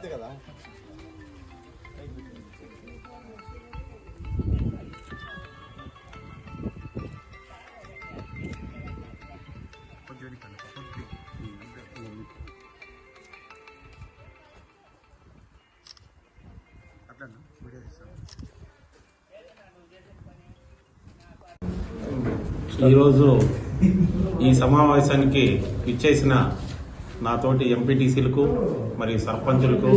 అంతే కదా? ఈరోజు ఈ సమావేశానికి ఇచ్చేసిన నాతోటి ఎంపీటీసీలకు మరియు సర్పంచులకు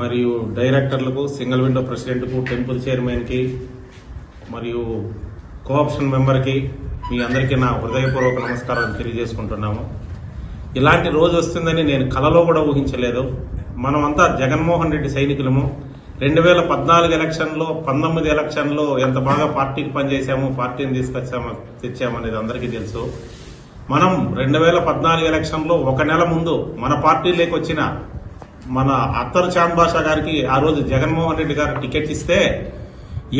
మరియు డైరెక్టర్లకు సింగిల్ విండో ప్రెసిడెంట్కు టెంపుల్ చైర్మన్కి మరియు కోఆప్షన్ మెంబర్కి మీ అందరికీ నా హృదయపూర్వక నమస్కారాలు తెలియజేసుకుంటున్నాము. ఇలాంటి రోజు వస్తుందని నేను కలలో కూడా ఊహించలేదు. మనమంతా జగన్మోహన్ రెడ్డి సైనికులము. రెండు వేల పద్నాలుగు ఎలక్షన్లో పంతొమ్మిది ఎలక్షన్లో ఎంత బాగా పార్టీకి పనిచేసాము పార్టీని తీసుకొచ్చాము తెచ్చామనేది అందరికీ తెలుసు. మనం రెండు వేల పద్నాలుగు ఎలక్షన్లో ఒక నెల ముందు మన పార్టీలోకి వచ్చిన మన అత్తరు చాంద్ బాషా గారికి ఆ రోజు జగన్మోహన్ రెడ్డి గారు టికెట్ ఇస్తే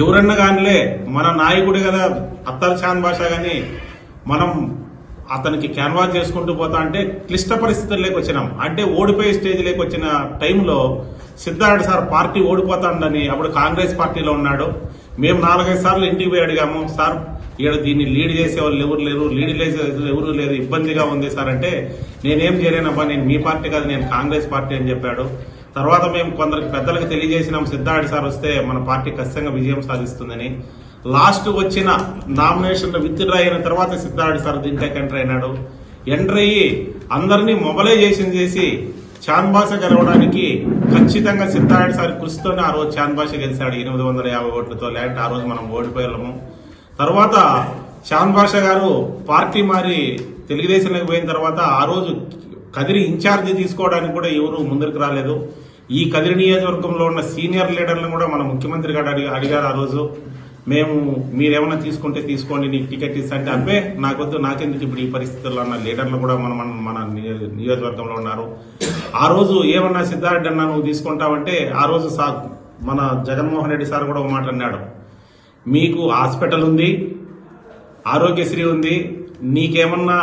ఎవరన్నా కానిలే మన నాయకుడు కదా అత్తర్ చాంద్ బాషా గాని మనం అతనికి క్యాన్వాస్ చేసుకుంటూ పోతా అంటే క్లిష్ట పరిస్థితుల్లోకి వచ్చినాం. అంటే ఓడిపోయే స్టేజ్లోకి వచ్చిన టైంలో సిద్ధార్థ సార్ పార్టీ ఓడిపోతాడని అప్పుడు కాంగ్రెస్ పార్టీలో ఉన్నాడు. మేము నాలుగైదు సార్లు ఇంటికి పోయి అడిగాము సార్ ఈడ దీన్ని లీడ్ చేసే వాళ్ళు ఎవరు లేరు లీడ్ చేసే ఎవరు లేరు ఇబ్బందిగా ఉంది సార్ అంటే నేనేం చేయలేనబ్బా నేను మీ పార్టీ కాదు నేను కాంగ్రెస్ పార్టీ అని చెప్పాడు. తర్వాత మేము కొందరికి పెద్దలకు తెలియజేసినాం సిద్ధార్థ సార్ వస్తే మన పార్టీ ఖచ్చితంగా విజయం సాధిస్తుందని. లాస్ట్ వచ్చిన నామినేషన్ విత్డ్రా అయిన తర్వాత సిద్ధార్థ సార్ దీంట్లోకి ఎంటర్ అయినాడు. ఎంటర్ అయ్యి అందరినీ మొబలైజేషన్ చేసి చాంద్ గెలవడానికి ఖచ్చితంగా సిద్ధార్థ సార్ కృషితోనే ఆ రోజు చాంద్ గెలిచాడు. ఎనిమిది వందల యాభై ఓట్లతో లేదంటే ఆ రోజు మనం ఓడిపోయాము తర్వాత చాంద్ భాష గారు పార్టీ మారి తెలుగుదేశంలోకి పోయిన తర్వాత ఆ రోజు కదిరి ఇన్ఛార్జి తీసుకోవడానికి కూడా ఎవరు ముందరికి రాలేదు. ఈ కదిరి నియోజకవర్గంలో ఉన్న సీనియర్ లీడర్లను కూడా మన ముఖ్యమంత్రి గారు అడిగి అడిగారు ఆ రోజు. మేము మీరేమైనా తీసుకుంటే తీసుకోండి నీకు టికెట్ ఇస్తా అంటే అబ్బే నాకొద్దు నాకెందుకు ఇప్పుడు ఈ పరిస్థితుల్లో ఉన్న లీడర్లు కూడా మన మన మన నియోజకవర్గంలో ఉన్నారు. ఆ రోజు ఏమన్నా సిద్ధార్థ అన్న నువ్వు తీసుకుంటావంటే ఆ రోజు సా మన జగన్మోహన్ రెడ్డి సార్ కూడా ఒక మాట అన్నాడు. మీకు హాస్పిటల్ ఉంది ఆరోగ్యశ్రీ ఉంది నీకేమన్నా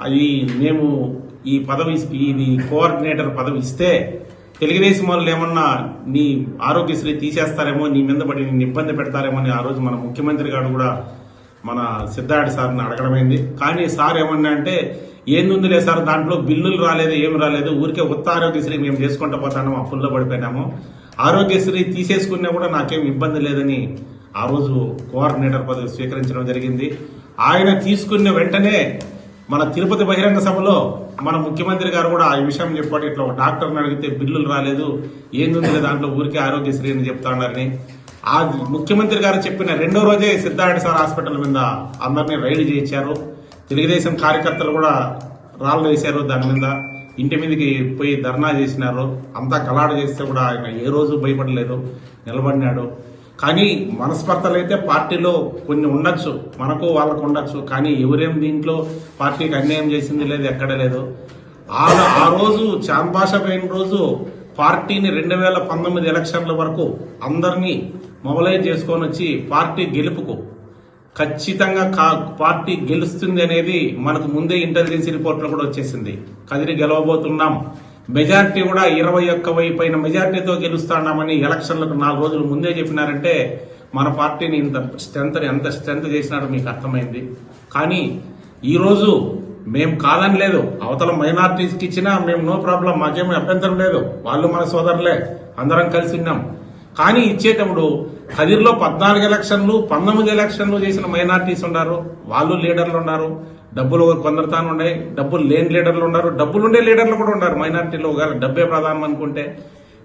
అది మేము ఈ పదవి ఇది కోఆర్డినేటర్ పదవి ఇస్తే తెలుగుదేశం వాళ్ళు ఏమన్నా నీ ఆరోగ్యశ్రీ తీసేస్తారేమో నీ మీద పడి నిన్ను ఇబ్బంది పెడతారేమో అని ఆ రోజు మన ముఖ్యమంత్రి గారు కూడా మన సిద్ధార్థ సార్ని అడగడమైంది. కానీ సార్ ఏమన్నా అంటే ఏందుందిలే సార్ దాంట్లో బిల్లులు రాలేదు ఏం రాలేదు ఊరికే ఉత్త ఆరోగ్యశ్రీ మేము చేసుకుంటూ పోతాము అప్పుల్లో పడిపోయినాము. ఆరోగ్యశ్రీ తీసేసుకున్నా కూడా నాకేం ఇబ్బంది లేదని ఆ రోజు కోఆర్డినేటర్ పదవి స్వీకరించడం జరిగింది. ఆయన తీసుకున్న వెంటనే మన తిరుపతి బహిరంగ సభలో మన ముఖ్యమంత్రి గారు కూడా ఆ విషయం చెప్పాడు. ఇట్లా ఒక డాక్టర్ని అడిగితే బిల్లులు రాలేదు. ఏంది దాంట్లో? ఊరికే ఆరోగ్యశ్రీ అని చెప్తా ఆ ముఖ్యమంత్రి గారు చెప్పిన రెండో రోజే సిద్ధార్థ సార్ హాస్పిటల్ మీద అందరినీ రైడ్ చేయించారు. తెలుగుదేశం కార్యకర్తలు కూడా రాళ్ళు వేశారు దాని మీద. ఇంటి మీదకి పోయి ధర్నా చేసినారు. అంతా కలాడ చేస్తే కూడా ఆయన ఏ రోజు భయపడలేదు. నిలబడినాడు. కానీ మనస్పర్ధలు అయితే పార్టీలో కొన్ని ఉండొచ్చు మనకు వాళ్ళకు ఉండొచ్చు కానీ ఎవరేం దీంట్లో పార్టీకి అన్యాయం చేసింది లేదు ఎక్కడ లేదు. ఆ ఆ రోజు చాంబాష పోయిన రోజు పార్టీని రెండు వేల పంతొమ్మిది ఎలక్షన్ల వరకు అందరినీ మొబలైజ్ చేసుకొని వచ్చి పార్టీ గెలుపుకు ఖచ్చితంగా కా- పార్టీ గెలుస్తుంది అనేది మనకు ముందే ఇంటెలిజెన్స్ రిపోర్ట్లో కూడా వచ్చేసింది. కదిరి గెలవబోతున్నాం. మెజార్టీ కూడా ఇరవై ఒక్క వైపు మెజార్టీతో గెలుస్తున్నామని ఎలక్షన్లకు నాలుగు రోజులు ముందే చెప్పినారంటే మన పార్టీని ఇంత స్ట్రెంత్ ఎంత స్ట్రెంత్ చేసినారో మీకు అర్థమైంది. కానీ ఈరోజు మేము కాదని లేదు. అవతల మైనార్టీస్కి ఇచ్చినా మేము నో ప్రాబ్లం మాకేమీ అభ్యంతరం లేదు. వాళ్ళు మన సోదరులే. అందరం కలిసి ఉన్నాం. కానీ ఇచ్చేటప్పుడు కదిర్లో పద్నాలుగు ఎలక్షన్లు పంతొమ్మిది ఎలక్షన్లు చేసిన మైనార్టీస్ ఉన్నారు. వాళ్ళు లీడర్లు ఉన్నారు. డబ్బులు కొందరు తాను ఉన్నాయి. డబ్బులు లేని లీడర్లు ఉన్నారు. డబ్బులు ఉండే లీడర్లు కూడా ఉన్నారు మైనార్టీలో. ఒకవేళ డబ్బే ప్రధానం అనుకుంటే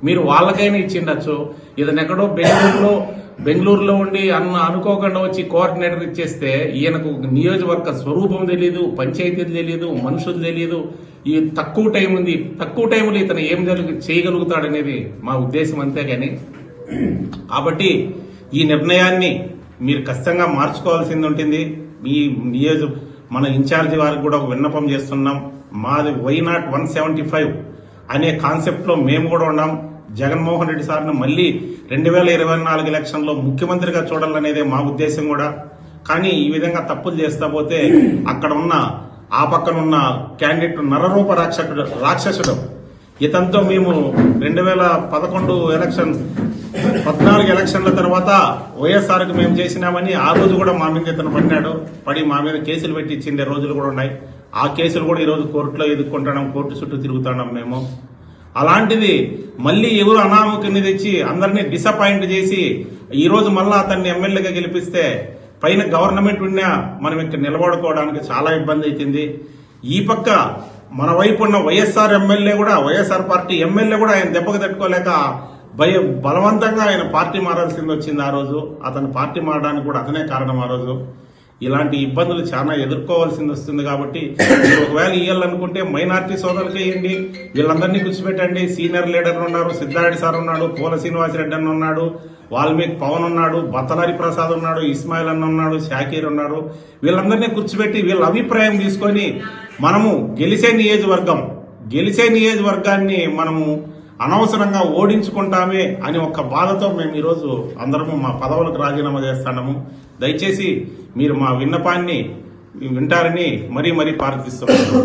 మీరు వాళ్ళకైనా ఇచ్చిండొచ్చు ఇతను ఎక్కడో బెంగళూరులో బెంగళూరులో ఉండి అన్న అనుకోకుండా వచ్చి కోఆర్డినేటర్ ఇచ్చేస్తే ఈయనకు నియోజకవర్గ స్వరూపం తెలియదు పంచాయతీలు తెలియదు మనుషులు తెలియదు ఈ తక్కువ టైం ఉంది. తక్కువ టైంలో ఇతను ఏం జరుగు చేయగలుగుతాడనేది మా ఉద్దేశం అంతే కానీ కాబట్టి ఈ నిర్ణయాన్ని మీరు ఖచ్చితంగా మార్చుకోవాల్సింది ఉంటుంది. మీ నియోజ మన ఇన్ఛార్జి వారికి కూడా ఒక విన్నపం చేస్తున్నాం. మాది why not one seventy five అనే కాన్సెప్ట్లో మేము కూడా ఉన్నాం. జగన్మోహన్ రెడ్డి సార్ను మళ్ళీ రెండు వేల ఇరవై నాలుగు ఎలక్షన్లో ముఖ్యమంత్రిగా చూడాలనేదే మా ఉద్దేశం కూడా. కానీ ఈ విధంగా తప్పులు చేస్తా పోతే అక్కడ ఉన్న ఆ పక్కన ఉన్న క్యాండిడేట్ నరరూప రాక్షసుడు రాక్షసుడు. ఇతనితో మేము రెండు వేల పదకొండు ఎలక్షన్ పద్నాలుగు ఎలక్షన్ల తర్వాత వైఎస్ఆర్కి మేము చేసినామని ఆ రోజు కూడా మా మీద ఇతను పడినాడు. పడి మా మీద కేసులు పెట్టి ఇచ్చిండే రోజులు కూడా ఉన్నాయి. ఆ కేసులు కూడా ఈరోజు కోర్టులో ఎదుర్కొంటున్నాం. కోర్టు చుట్టూ తిరుగుతున్నాం మేము. అలాంటిది మళ్ళీ ఎవరు అనామకుని తెచ్చి అందరినీ డిసప్పాయింట్ చేసి ఈరోజు మళ్ళీ అతన్ని ఎమ్మెల్యేగా గెలిపిస్తే పైన గవర్నమెంట్ ఉన్నా మనం ఇక్కడ నిలబడుకోవడానికి చాలా ఇబ్బంది అవుతుంది ఈ పక్క మన వైపు ఉన్న వైఎస్ఆర్ ఎమ్మెల్యే కూడా వైఎస్ఆర్ పార్టీ ఎమ్మెల్యే కూడా ఆయన దెబ్బకు తట్టుకోలేక భయ బలవంతంగా ఆయన పార్టీ మారాల్సింది వచ్చింది ఆ రోజు. అతను పార్టీ మారడానికి కూడా అతనే కారణం ఆ రోజు. ఇలాంటి ఇబ్బందులు చాలా ఎదుర్కోవాల్సింది వస్తుంది కాబట్టి మీరు ఒకవేళ ఇవ్వాలనుకుంటే మైనార్టీ సోదరులకి ఇవ్వండి. వీళ్ళందరినీ కూర్చోబెట్టండి. సీనియర్ లీడర్లు ఉన్నారు. సిద్ధారెడ్డి సార్ ఉన్నాడు. పూల శ్రీనివాసరెడ్డి అన్న ఉన్నాడు. వాల్మీకి పవన్ ఉన్నాడు. బత్తలారి ప్రసాద్ ఉన్నాడు. ఇస్మాయిల్ అన్న ఉన్నాడు. షాకీర్ ఉన్నారు వీళ్ళందరినీ కూర్చోబెట్టి వీళ్ళ అభిప్రాయం తీసుకొని మనము గెలిచే నియోజకవర్గం గెలిచే నియోజకవర్గాన్ని మనము అనవసరంగా ఓడించుకుంటామే అని ఒక బాధతో మేము ఈరోజు అందరము మా పదవులకు రాజీనామా చేస్తున్నాము దయచేసి మీరు మా విన్నపాన్ని వింటారని మరీ మరీ ప్రార్థిస్తున్నాము.